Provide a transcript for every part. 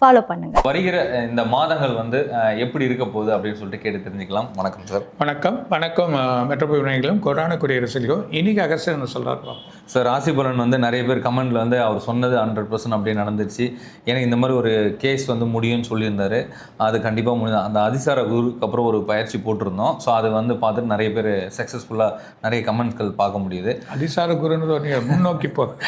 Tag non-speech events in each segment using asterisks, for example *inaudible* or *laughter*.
Follow பண்ணுங்கள் வருகிற இந்த மாதங்கள் வந்து எப்படி இருக்க போகுது அப்படின்னு சொல்லிட்டு கேட்டு தெரிஞ்சுக்கலாம். வணக்கம் சார். வணக்கம். வணக்கம் மெட்ரோபோல் விநாயகளும் கொரோனா குடியரசுகளும் இன்னைக்கு அகஸ்டர் சொல்கிறார் சார் ராசி பலன் வந்து நிறைய பேர் கமெண்ட்ல வந்து அவர் சொன்னது ஹண்ட்ரட் பர்சன்ட் அப்படியே நடந்துருச்சு எனக்கு இந்த மாதிரி ஒரு கேஸ் வந்து முடியும்னு சொல்லியிருந்தாரு. அது கண்டிப்பாக முடியும் அந்த அதிசார குருக்கு அப்புறம் ஒரு பயிற்சி போட்டிருந்தோம். ஸோ அது வந்து பார்த்துட்டு நிறைய பேர் சக்ஸஸ்ஃபுல்லாக நிறைய கமெண்ட்கள் பார்க்க முடியுது. அதிசார குருன்னு ஒரு நீங்க முன்னோக்கி போகிறது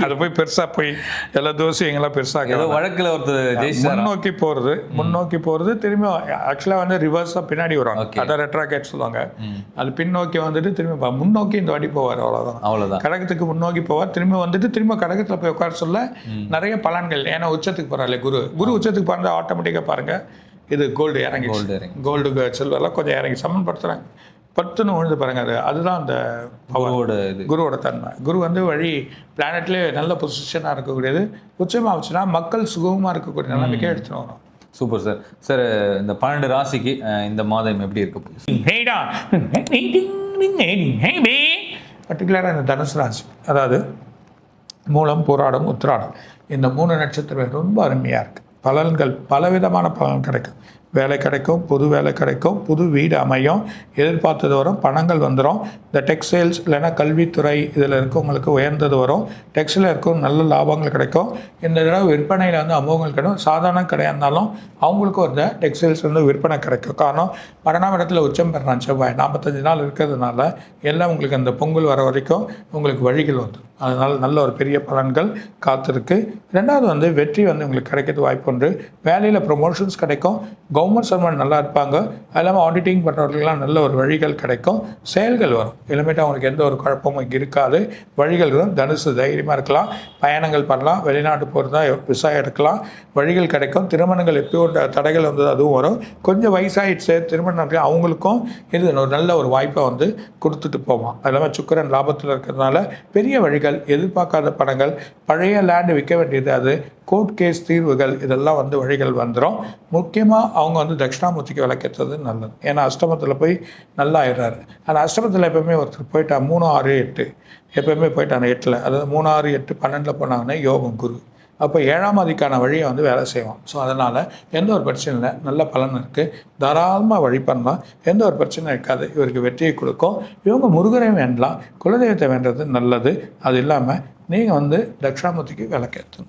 *laughs* அது போய் பெருசா போய் எல்லா தோசையும் எங்கெல்லாம் ஏதோ பெருசாக வழக்கில் ஒருத்தர் முன்னோக்கி போகிறது முன்னோக்கி போகிறது திரும்பி ஆக்சுவலாக வந்து ரிவர்ஸாக பின்னாடி Okay. அதை ரெட்ராகேட் சொல்லுவாங்க. அது பின்னோக்கி வந்துட்டு திரும்பி முன்னோக்கி இந்த வாட்டி போவார் அவ்வளோதான் அவ்வளோதான் கடகத்துக்கு முன்னோக்கி போவார் திரும்பி வந்துட்டு திரும்ப கடகத்தில் போய் உட்கார சொல்ல நிறைய பலன்கள். ஏன்னா உச்சத்துக்கு போகிறாள் குரு. குரு உச்சத்துக்கு பாருங்க ஆட்டோமேட்டிக்காக பாருங்க. இது கோல்டு இறங்கி கோல்டு இறங்கி கோல்டு சில்வர்லாம் கொஞ்சம் இறங்கி சமன்படுத்துகிறாங்க பத்துன்னு விழுந்து பாருங்க அது அதுதான் அந்த குருவோட இது. குருவோட தன்மை. குரு வந்து வழி பிளானட்லேயே நல்ல பொசிஷனாக இருக்கக்கூடியது. உச்சமாக வச்சுன்னா மக்கள் சுகமாக இருக்கக்கூடிய நிலைமைக்கே எடுத்துன்னு வரும் சூப்பர் சார். சார் இந்த பன்னெண்டு ராசிக்கு இந்த மாதம் எப்படி இருக்க போகுது? பர்டிகுலராக இந்த தனுசு ராசி. அதாவது மூலம் போராடம் உத்திராடம். இந்த மூணு நட்சத்திரம் ரொம்ப அருமையாக இருக்குது பலன்கள் பலவிதமான பலன் கிடைக்கும். வேலை கிடைக்கும் புது வேலை கிடைக்கும் புது வீடு அமையும் எதிர்பார்த்தது வரும் பணங்கள் வந்துடும் இந்த டெக்ஸ்டைல்ஸ் இல்லைன்னா கல்வித்துறை இதில் இருக்கவங்களுக்கு உயர்ந்தது வரும். டெக்ஸ்டைல் இருக்கும் நல்ல லாபங்கள் கிடைக்கும். இந்த தடவை விற்பனையில் வந்து அமோகங்கள் கிடைக்கும். சாதாரண கடையாக இருந்தாலும் அவங்களுக்கும் வந்து டெக்ஸ்டைல்ஸ் வந்து விற்பனை கிடைக்கும். காரணம் பன்னெண்டாம் இடத்துல உச்சம் பெறான் செவ்வாய். நாற்பத்தஞ்சு நாள் இருக்கிறதுனால எல்லாம் உங்களுக்கு அந்த பொங்கல் வர வரைக்கும் உங்களுக்கு வழிகள் வந்துடும். அதனால் நல்ல ஒரு பெரிய பலன்கள் காத்திருக்கு. ரெண்டாவது வந்து வெற்றி வந்து உங்களுக்கு கிடைக்கிறது வாய்ப்பு உண்டு. வேலையில் ப்ரொமோஷன்ஸ் கிடைக்கும். கவர்மெண்ட் சர்வெண்ட் நல்லா இருப்பாங்க. அது இல்லாமல் ஆடிட்டிங் பண்ணுறவர்களுக்கெல்லாம் நல்ல ஒரு வழிகள் கிடைக்கும். செயல்கள் வரும். இனிமேட்டு அவங்களுக்கு எந்த ஒரு குழப்பமும் இருக்காது. வழிகள் வரும். தனுசு தைரியமாக இருக்கலாம். பயணங்கள் பண்ணலாம். வெளிநாட்டு போகிறதா விசா எடுக்கலாம். வழிகள் கிடைக்கும். திருமணங்கள் எப்பயோ தடைகள் வந்தது அதுவும் வரும். கொஞ்சம் வயசாகிடுச்சு திருமணம் அவங்களுக்கும் இது ஒரு நல்ல ஒரு வாய்ப்பை வந்து கொடுத்துட்டு போவான். அது இல்லாமல் சுக்கரன் லாபத்தில் இருக்கிறதுனால பெரிய வழிகள் எதிர்பார்க்காத படங்கள் பழைய லேண்டு விற்க வேண்டியது அது. கோர்ட் கேஸ் தீர்வுகள் இதெல்லாம் வந்து வழிகள் வந்துடும் முக்கியமாக அவங்க வந்து தட்சிணாமூர்த்திக்கு விளக்கேற்றது நல்லது. ஏன்னா அஷ்டமத்தில் போய் நல்லா ஆயிடுறாரு. ஆனால் அஷ்டமத்தில் எப்பவுமே ஒருத்தர் போயிட்டா மூணு ஆறு எட்டு. எப்பவுமே போயிட்டாங்க எட்டில். அதாவது மூணு ஆறு எட்டு பன்னெண்டில் போனாங்கன்னா யோகம் குரு. அப்போ ஏழாம் அதிக்கான வழியை வந்து வேலை செய்வோம் ஸோ அதனால் எந்த ஒரு பிரச்சனையும் இல்லை. நல்ல பலன் இருக்குது தாராளமாக வழி பண்ணலாம். எந்த ஒரு பிரச்சனையும் இருக்காது. இவருக்கு வெற்றியை கொடுக்கும். இவங்க முருகரை வேண்டலாம். குலதெய்வத்தை வேண்டது நல்லது. அது இல்லாமல் நீங்கள் வந்து தட்சிணாமூர்த்திக்கு விளக்கேற்றணும்.